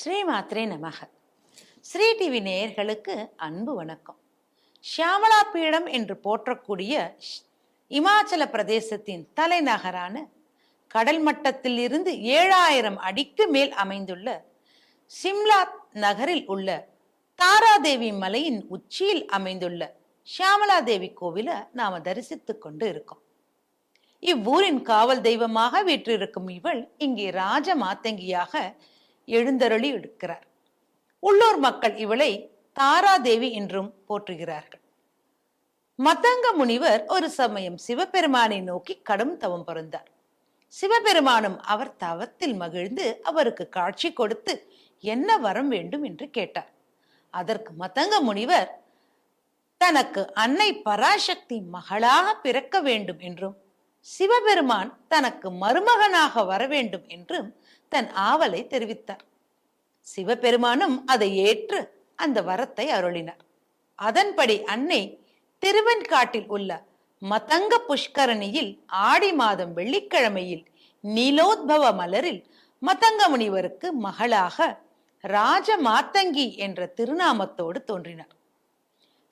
ஸ்ரீமாத்ரே நமக. ஸ்ரீ டிவி நேயர்களுக்கு அன்பு வணக்கம். ஷியாமலா பீடம் என்று போற்றக்கூடிய இமாச்சல பிரதேசத்தின் தலைநகரான கடல் மட்டத்தில் இருந்து ஏழாயிரம் அடிக்கு மேல் அமைந்துள்ள சிம்லாத் நகரில் உள்ள தாராதேவி மலையின் உச்சியில் அமைந்துள்ள ஷியாமலா தேவி கோவிலை நாம தரிசித்து கொண்டு இருக்கோம். இவ்வூரின் காவல் தெய்வமாக வீற்றிருக்கும் இவள் இங்கே ராஜ மாத்தங்கியாக எழுந்தருளி எடுக்கிறார். உள்ளூர் மக்கள் இவளை தாராதேவி என்றும் போற்றுகிறார்கள். மதங்க முனிவர் ஒரு சமயம் சிவபெருமானை நோக்கி கடும் தவம் பிறந்தார் சிவபெருமானும் அவர் தவத்தில் மகிழ்ந்து அவருக்கு காட்சி கொடுத்து என்ன வரம் வேண்டும் என்று கேட்டார். அதற்கு மதங்க முனிவர் தனக்கு அன்னை பராசக்தி மகளாக பிறக்க வேண்டும் என்றும் சிவபெருமான் தனக்கு மருமகனாக வர வேண்டும் என்றும் தன் ஆவலை தெரிவித்தார். சிவபெருமானும் அதை ஏற்று அந்த வரத்தை அருளினார். அதன்படி அன்னை திருவெண்காட்டில் உள்ள மதங்க புஷ்கரணியில் ஆடி மாதம் வெள்ளிக்கிழமையில் நீலோத்பவ மலரில் மதங்க முனிவருக்கு மகளாக ராஜ மாத்தங்கி என்ற திருநாமத்தோடு தோன்றினார்.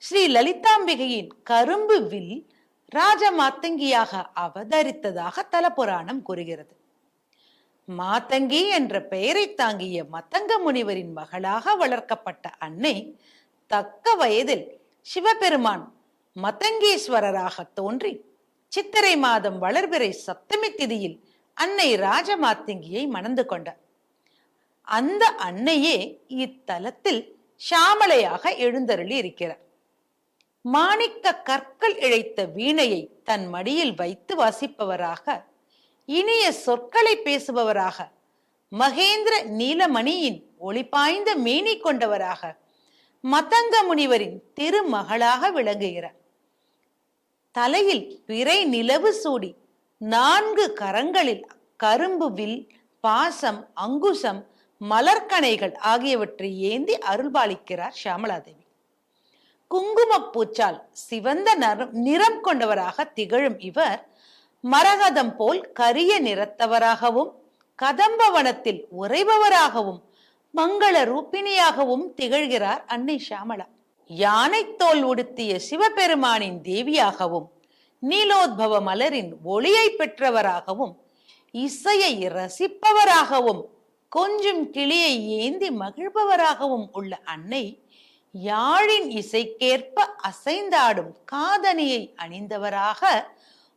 ஸ்ரீ லலிதாம்பிகையின் கரும்பு வில் ராஜ மாத்தங்கியாக அவதரித்ததாக தலபுராணம் கூறுகிறது. மாத்தங்கி என்ற பெயரை தாங்கிய மத்தங்க முனிவரின் மகளாக வளர்க்கப்பட்ட அன்னை தக்க வயதில் சிவபெருமான் மத்தங்கீஸ்வரராக தோன்றி சித்திரை மாதம் வளர்பிறை சப்தமி திதியில் அன்னை ராஜமாத்தங்கியை மணந்து கொண்டார். அந்த அன்னையே இத்தலத்தில் ஷாமலையாக எழுந்தருளி இருக்கிறார் மாணிக்க கற்கள் இழைத்த வீணையை தன் மடியில் வைத்து வாசிப்பவராக இனிய சொற்களை பேசுபவராக மகேந்திர நீலமணியின் ஒளிபாய்ந்த மேனி கொண்டவராக மதங்க முனிவரின் திருமகளாக விளங்குகிறார் தலையில் பிறை நிலவு சூடி நான்கு கரங்களில் கரும்பு வில் பாசம் அங்குசம் மலர்கனைகள் ஆகியவற்றை ஏந்தி அருள்பாலிக்கிறார் சியாமலாதேவி குங்குமப்பூச்சால் சிவந்த நரம் நிறம் கொண்டவராக திகழும் இவர் மரகதம் போல் கரிய நிறத்தவராகவும் கதம்பவனத்தில் உறைபவராகவும் மங்கள ரூபிணியாகவும் திகழ்கிறார் அன்னை ஷாமலா யானை தோல் உடுத்திய சிவபெருமானின் தேவியாகவும் நீலோத்பவ மலரின் ஒளியை பெற்றவராகவும் இசையை ரசிப்பவராகவும் கொஞ்சம் கிளியை ஏந்தி மகிழ்பவராகவும் உள்ள அன்னை யாழின் இசைக்கேற்ப அசைந்தாடும் காதணியை அணிந்தவராக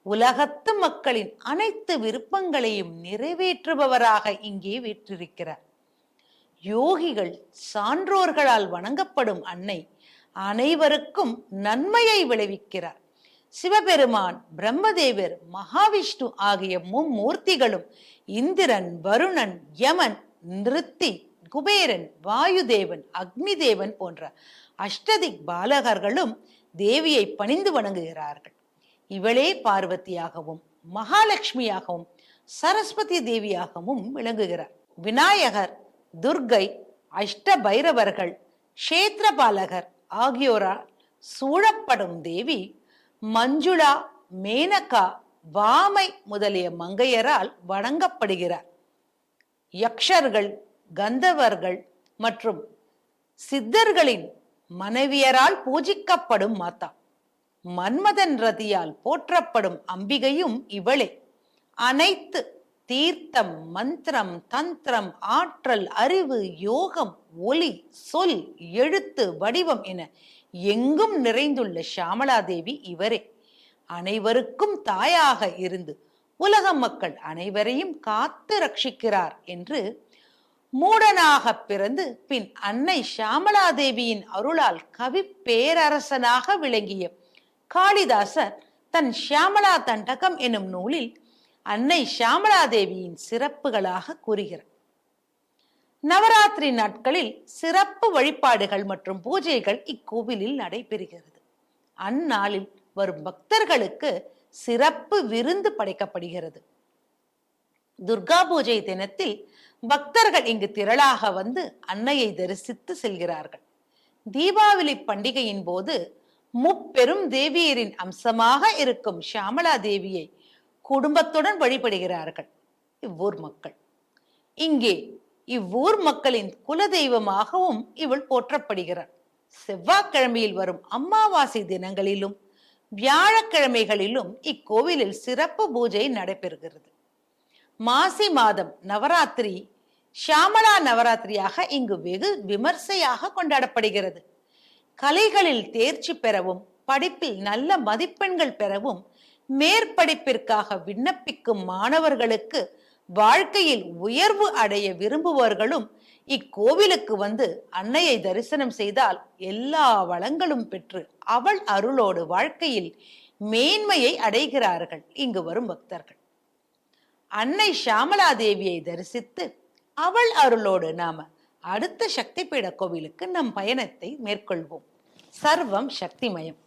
உலகத்து மக்களின் அனைத்து விருப்பங்களையும் நிறைவேற்றுபவராக இங்கே வீற்றிருக்கிறார். யோகிகள் சான்றோர்களால் வணங்கப்படும் அன்னை அனைவருக்கும் நன்மையை விளைவிக்கிறார். சிவபெருமான் பிரம்மதேவர் மகாவிஷ்ணு ஆகிய மும்மூர்த்திகளும் இந்திரன் வருணன் யமன் நிறுத்தி குபேரன் வாயுதேவன் அக்னி தேவன் போன்ற அஷ்டதிக் பாலகர்களும் தேவியை பணிந்து வணங்குகிறார்கள். இவளே பார்வதியாகவும் மகாலட்சுமியாகவும் சரஸ்வதி தேவியாகவும் விளங்குகிறார். விநாயகர் துர்கை அஷ்ட பைரவர்கள் கஷேத்திரபாலகர் ஆகியோரால் சூழப்படும் தேவி மஞ்சுளா மேனகா வாமை முதலிய மங்கையரால் வணங்கப்படுகிறார். யக்ஷர்கள் கந்தவர்கள் மற்றும் சித்தர்களின் மனைவியரால் பூஜிக்கப்படும் மாதா. மன்மதன் ரதியால் போற்றப்படும் அம்பிகையும் இவளே. அனைத்து தீர்த்தம் மந்திரம் தந்திரம் ஆற்றல் அறிவு யோகம் ஒலி சொல் எழுத்து வடிவம் என எங்கும் நிறைந்துள்ள ஷியாமளாதேவி இவரே. அனைவருக்கும் தாயாக இருந்து உலக மக்கள் அனைவரையும் காத்து ரட்சிக்கிறார் என்று மூடனாக பிறந்து பின் அன்னை ஷியாமளாதேவியின் அருளால் கவி பேரரசனாக விளங்கிய காளிதாசர் தன் ஷியாமலா தண்டகம் எனும் நூலில் அன்னை ஷியாமளாதேவியின் சிறப்புகளாக கூறுகிறார். நவராத்திரி நாட்களில் சிறப்பு வழிபாடுகள் மற்றும் பூஜைகள் இக்கோவிலில் நடைபெறுகிறது. அந்நாளில் வரும் பக்தர்களுக்கு சிறப்பு விருந்து படைக்கப்படுகிறது. துர்கா பூஜை தினத்தில் பக்தர்கள் இங்கு திரளாக வந்து அன்னையை தரிசித்து செல்கிறார்கள். தீபாவளி பண்டிகையின் போது முப்பெரும் தேவியரின் அம்சமாக இருக்கும் ஷியாமலா தேவியை குடும்பத்துடன் வழிபடுகிறார்கள். இவ்வூர் மக்கள். இங்கே இவ்வூர் மக்களின் குலதெய்வமாகவும் இவள் போற்றப்படுகிறார் செவ்வாய்க்கிழமையில் வரும் அமாவாசை தினங்களிலும் வியாழக்கிழமைகளிலும் இக்கோவிலில் சிறப்பு பூஜை நடைபெறுகிறது. மாசி மாதம் நவராத்திரி ஷியாமலா நவராத்திரியாக இங்கு வெகு விமர்சையாக கொண்டாடப்படுகிறது. கலைகளில் தேர்ச்சி பெறவும் படிப்பில் நல்ல மதிப்பெண்கள் பெறவும் மேற்படிப்பிற்காக விண்ணப்பிக்கும் மாணவர்களுக்கு வாழ்க்கையில் உயர்வு அடைய விரும்புபவர்களும் இக்கோவிலுக்கு வந்து அன்னையை தரிசனம் செய்தால் எல்லா வளங்களும் பெற்று அவள் அருளோடு வாழ்க்கையில் மேன்மையை அடைகிறார்கள். இங்கு வரும் பக்தர்கள். அன்னை ஷாமலா தேவியை தரிசித்து அவள் அருளோடு நாம அடுத்த சக்தி பீட கோவிலுக்கு நம் பயணத்தை மேற்கொள்வோம். சர்வம் சக்திமயம்.